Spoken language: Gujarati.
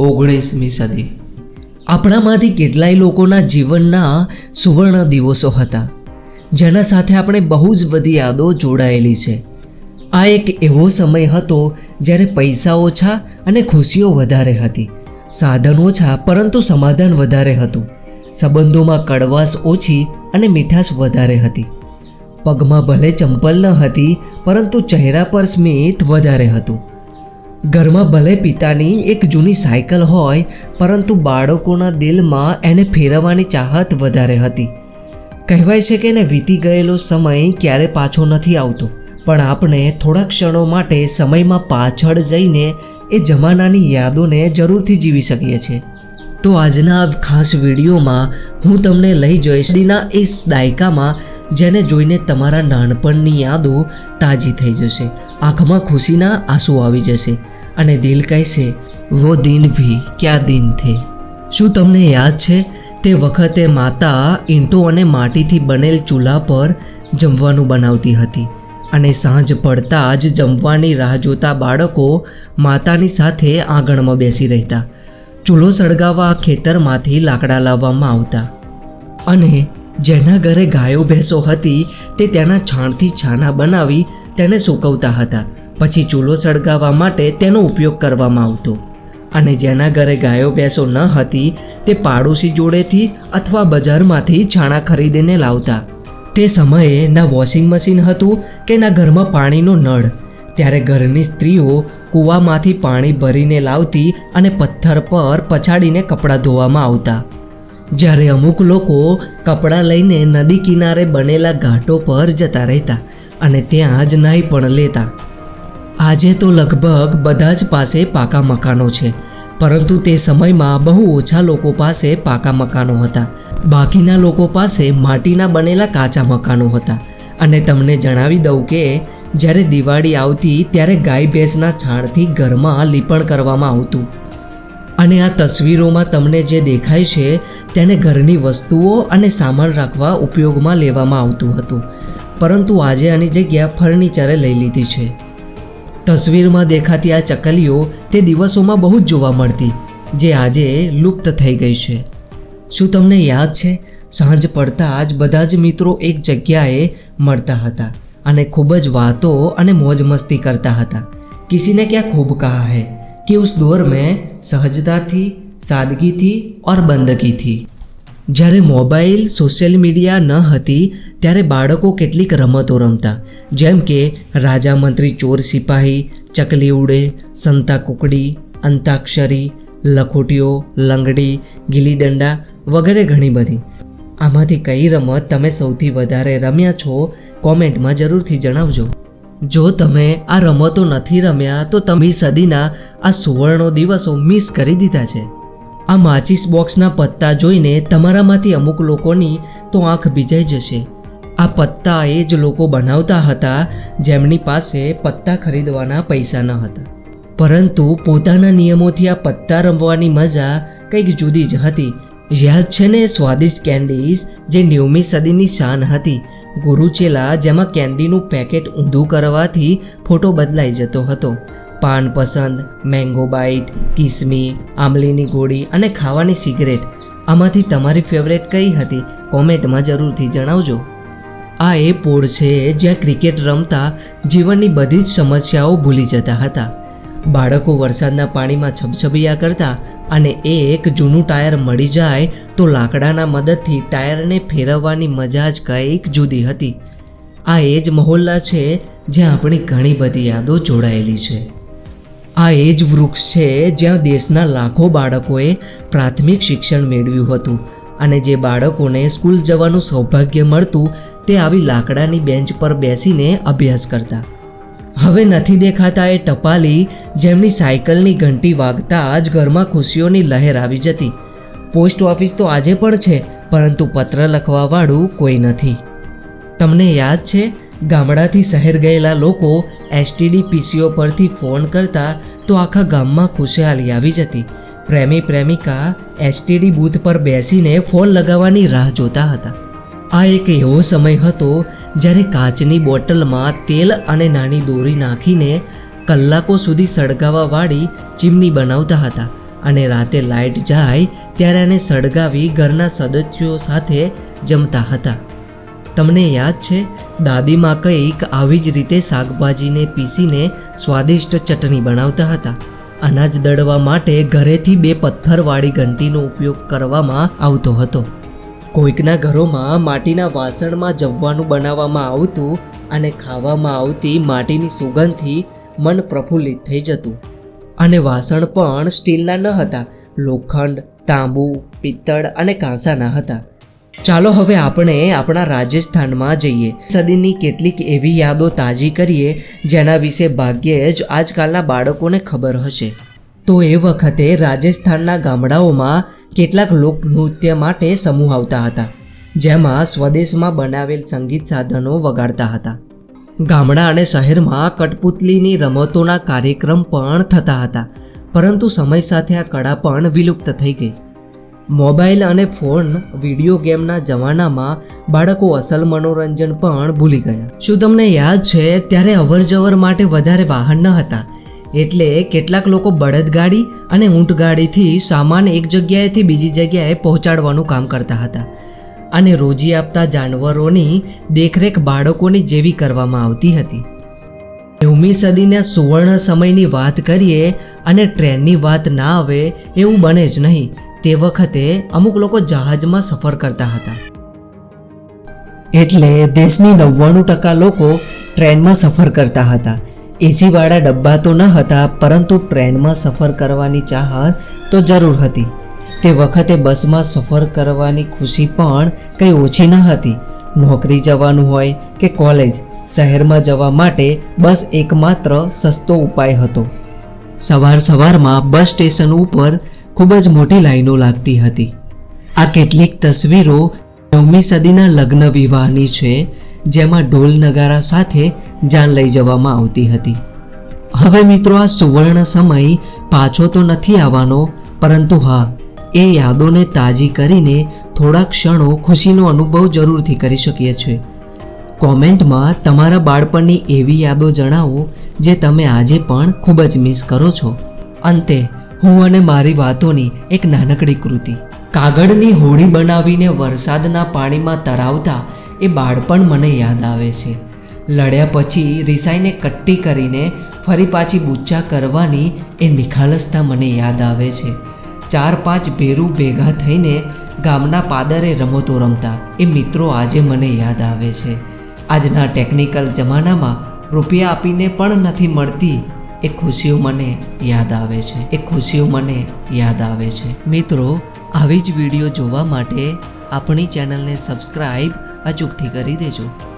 ઓગણીસમી સદી. આપણામાંથી કેટલાય લોકોના જીવનના સુવર્ણ દિવસો હતા, જેના સાથે આપણે બહુ જ બધી યાદો જોડાયેલી છે. આ એક એવો સમય હતો જ્યારે પૈસા ઓછા અને ખુશીઓ વધારે હતી, સાધન ઓછા પરંતુ સમાધાન વધારે હતું, સંબંધોમાં કડવાશ ઓછી અને મીઠાશ વધારે હતી. પગમાં ભલે ચંપલ ન હતી પરંતુ ચહેરા પર સ્મિત વધારે હતું. ઘરમાં ભલે પિતાની એક જૂની સાયકલ હોય, પરંતુ બાળકોના દિલમાં એને ફેરવવાની ચાહત વધારે હતી. કહેવાય છે કે એને વીતી ગયેલો સમય ક્યારે પાછો નથી આવતો, પણ આપણે થોડા ક્ષણો માટે સમયમાં પાછળ જઈને એ જમાનાની યાદોને જરૂરથી જીવી શકીએ છીએ. તો આજના ખાસ વિડીયોમાં હું તમને લઈ જઈશ દીના એ દાયકામાં જેને જોઈને તમારા નાનપણની યાદો તાજી થઈ જશે. આંખમાં ખુશીના આંસુ આવી જશે અને દિલ કહેશે, વો દિન ભી, ક્યા દિન થે? શું તમને યાદ છે? તે વખતે માતા ઈંટો અને માટીથી બનેલ ચૂલા પર જમવાનું બનાવતી હતી અને સાંજ પડતા જ જમવાની રાહ જોતા બાળકો માતાની સાથે આંગણમાં બેસી રહેતા. ચૂલો સળગાવવા ખેતરમાંથી લાકડા લાવવામાં આવતા અને જેના ઘરે ગાયો ભેંસો હતી, તે તેના છાણથી છાના બનાવી તેને સૂકવતા હતા. પછી ચૂલો સળગાવવા માટે તેનો ઉપયોગ કરવામાં આવતો. અને જેના ઘરે ગાયો ભેંસો ન હતી, તે પાડોશી જોડેથી અથવા બજારમાંથી છાણા ખરીદીને લાવતા. તે સમયે ના વોશિંગ મશીન હતું કે ના ઘરમાં પાણીનો નળ. ત્યારે ઘરની સ્ત્રીઓ કૂવામાંથી પાણી ભરીને લાવતી અને પથ્થર પર પછાડીને કપડાં ધોવામાં આવતા. જ્યારે અમુક લોકો કપડાં લઈને નદી કિનારે બનેલા ઘાટો પર જતા રહેતા અને ત્યાં જ નાહી પણ લેતા. આજે તો લગભગ બધા જ પાસે પાકા મકાનો છે, પરંતુ તે સમયમાં બહુ ઓછા લોકો પાસે પાકા મકાનો હતા. બાકીના લોકો પાસે માટીના બનેલા કાચા મકાનો હતા. અને તમને જણાવી દઉં કે, જ્યારે દિવાળી આવતી ત્યારે ગાય ભેંસના છાણથી ઘરમાં લીપણ કરવામાં આવતું. અને આ તસવીરોમાં તમને જે દેખાય છે, તેને ઘરની વસ્તુઓ અને સામાન રાખવા ઉપયોગમાં લેવામાં આવતું હતું. પરંતુ આજે આની જગ્યા ફર્નિચરે લઈ લીધી છે. તસવીરમાં દેખાતી આ ચકલીઓ તે દિવસોમાં બહુ જ જોવા મળતી, જે આજે લુપ્ત થઈ ગઈ છે. શું તમને યાદ છે? સાંજ પડતા જ બધા જ મિત્રો એક જગ્યાએ મળતા હતા અને ખૂબ જ વાતો અને મોજ મસ્તી કરતા હતા. કિસીને ક્યાં ખૂબ કહા હૈ? कि उस दौर में सहजता थी सादगी थी और बंदगी थी જ્યારે મોબાઈલ સોશિયલ મીડિયા ન હતી ત્યારે બાળકો કેટલીક રમતો રમતા જેમ કે રાજા મંત્રી ચોર સિપાહી ચકલી ઉડે સંતા કુકડી અંતાક્ષરી લખોટીઓ લંગડી ગીલી દંડા વગેરે ઘણી બધી આમાંથી કઈ રમત તમે સૌથી વધારે રમ્યા છો કોમેન્ટમાં જરૂરથી જણાવજો જો તમે આ રમતો નથી રમ્યા, તો તમે સદીના આ સુવર્ણો દિવસો મિસ કરી દીધા છે. આ માચિસ બોક્સના પત્તા જોઈને તમારામાંથી અમુક લોકોની તો આંખ ભીજાઈ જશે. આ પત્તા એ જ લોકો બનાવતા હતા જેમની પાસે પત્તા ખરીદવાના પૈસા ન હતા. પરંતુ પોતાના નિયમોથી આ પત્તા રમવાની મજા કંઈક જુદી જ હતી. યાદ છે ને સ્વાદિષ્ટ કેન્ડીઝ જે નેવમી સદીની શાન હતી. ગુરુચેલા જેમાં કેન્ડીનું પેકેટ ઊંધું કરવાથી ફોટો બદલાઈ જતો હતો. પાન પસંદ, મેંગો બાઇટ કિસમી, આંબલીની ગોળી અને ખાવાની સિગરેટ. આમાંથી તમારી ફેવરેટ કઈ હતી? કોમેન્ટમાં જરૂરથી જણાવજો. આ એ પોળ છે જ્યાં ક્રિકેટ રમતા જીવનની બધી જ સમસ્યાઓ ભૂલી જતા હતા. બાળકો વરસાદના પાણીમાં છબછબિયા કરતા અને એ એક જૂનું ટાયર મળી જાય તો લાકડાના મદદથી ટાયરને ફેરવવાની મજા જ કંઈક જુદી હતી. આ એ જ મહોલ્લા છે જ્યાં આપણી ઘણી બધી યાદો જોડાયેલી છે. આ એ જ વૃક્ષ છે જ્યાં દેશના લાખો બાળકોએ પ્રાથમિક શિક્ષણ મેળવ્યું હતું અને જે બાળકોને સ્કૂલ જવાનું સૌભાગ્ય મળતું તે આવી લાકડાની બેન્ચ પર બેસીને અભ્યાસ કરતા. હવે નથી દેખાતા એ ટપાલી જેમની સાયકલની ઘંટી વાગતા જ ઘરમાં ખુશીઓની લહેર આવી જતી. પોસ્ટ ઓફિસ તો આજે પણ છે, પરંતુ પત્ર લખવાવાળું કોઈ નથી. તમને યાદ છે, ગામડાથી શહેર ગયેલા લોકો એસટીડી પીસીઓ પરથી ફોન કરતા તો આખા ગામમાં ખુશહાલી આવી જતી. પ્રેમી પ્રેમિકા એસટીડી બૂથ પર બેસીને ફોન લગાવવાની રાહ જોતા હતા. આ એક એવો સમય હતો જ્યારે કાચની બોટલમાં તેલ અને નાની દોરી નાખીને કલાકો સુધી સળગાવવાવાળી ચીમની બનાવતા હતા અને રાતે લાઇટ જાય ત્યારે એને સળગાવી ઘરના સદસ્યો સાથે જમતા હતા. તમને યાદ છે, દાદીમાં કંઈક આવી જ રીતે શાકભાજીને પીસીને સ્વાદિષ્ટ ચટણી બનાવતા હતા. અનાજ દળવા માટે ઘરેથી બે પથ્થરવાળી ઘંટીનો ઉપયોગ કરવામાં આવતો હતો. કોઈકના ઘરોમાં માટીના વાસણમાં જમવાનું બનાવવામાં આવતું અને ખાવામાં આવતી માટીની સુગંધથી મન પ્રફુલ્લિત થઈ જતું. અને વાસણ પણ સ્ટીલના ન હતા, લોખંડ, તાંબુ, પિત્તળ અને કાંસાના હતા. ચાલો હવે આપણે આપણા રાજસ્થાનમાં જઈએ. સદીની કેટલીક એવી યાદો તાજી કરીએ, જેના વિશે ભાગ્યે જ આજકાલના બાળકોને ખબર હશે. તો એ વખતે રાજસ્થાનના ગામડાઓમાં કેટલાક લોકનૃત્ય માટે સમૂહ આવતા હતા, જેમાં સ્વદેશમાં બનાવેલ સંગીત સાધનો વગાડતા હતા. ગામડા અને શહેરમાં કઠપુતલીની રમતોના કાર્યક્રમ પણ થતા હતા, પરંતુ સમય સાથે આ કળા પણ વિલુપ્ત થઈ ગઈ. મોબાઈલ અને ફોન વીડિયો ગેમના જમાનામાં બાળકો અસલ મનોરંજન પણ ભૂલી ગયા. શું તમને યાદ છે, ત્યારે અવરજવર માટે વધારે વાહન ન હતા? એટલે કેટલાક લોકો બળદગાડી અને ઊંટગાડીથી સામાન એક જગ્યાએથી બીજી જગ્યાએ પહોંચાડવાનું કામ કરતા હતા અને રોજી આપતા જાનવરોની દેખરેખ બાળકોની જેવી કરવામાં આવતી હતી. નવમી સદીના સુવર્ણ સમયની વાત કરીએ અને ટ્રેનની વાત ના આવે એવું બને જ નહીં, તે વખતે અમુક લોકો જહાજમાં સફર કરતા હતા. એટલે દેશની નવ્વાણું ટકા લોકો ટ્રેનમાં સફર કરતા હતા. એસીવાળા ડબ્બા તો ન હતા, પરંતુ ટ્રેનમાં સફર કરવાની ચાહત તો જરૂર હતી. તે વખતે બસમાં સફર કરવાની ખુશી પણ કંઈ ઓછી ન હતી. નોકરી જવાનું હોય કે કોલેજ, શહેરમાં જવા માટે બસ એકમાત્ર સસ્તો ઉપાય હતો. સવાર સવારમાં બસ સ્ટેશન ઉપર ખૂબ જ મોટી લાઈનો લાગતી હતી. આ કેટલીક તસવીરો નવમી સદીના લગ્ન વિવાહની છે જેમાં ઢોલ નગારા સાથે જાન લઈ જવામાં આવતી હતી. હવે મિત્રો આ સુવર્ણ સમય પાછો તો નથી આવવાનો, પરંતુ હા, એ યાદોને તાજી કરીને થોડા ક્ષણો ખુશીનો અનુભવ જરૂરથી કરી શકીએ છીએ. કોમેન્ટમાં તમારા બાળપણની એવી યાદો જણાવો, જે તમે આજે પણ ખૂબ જ મિસ કરો છો. અંતે, હું અને મારી વાતોની એક નાનકડી કૃતિ. કાગળની હોડી બનાવીને વરસાદના પાણીમાં તરાવતા એ બાળપણ મને યાદ આવે છે. લડ્યા પછી રિસાઈને કટ્ટી કરીને ફરી પાછી બુચ્ચા કરવાની એ નિખાલસતા મને યાદ આવે છે. ચાર પાંચ ભેરું ભેગા થઈને ગામના પાદરે રમતો રમતા એ મિત્રો આજે મને યાદ આવે છે. આજના ટેકનિકલ જમાનામાં રૂપિયા આપીને પણ નથી મળતી એ ખુશીઓ મને યાદ આવે છે. એ ખુશીઓ મને યાદ આવે છે. મિત્રો, આવી જ વીડિયો જોવા માટે આપણી ચેનલને સબસ્ક્રાઈબ અચૂકથી કરી દેજો.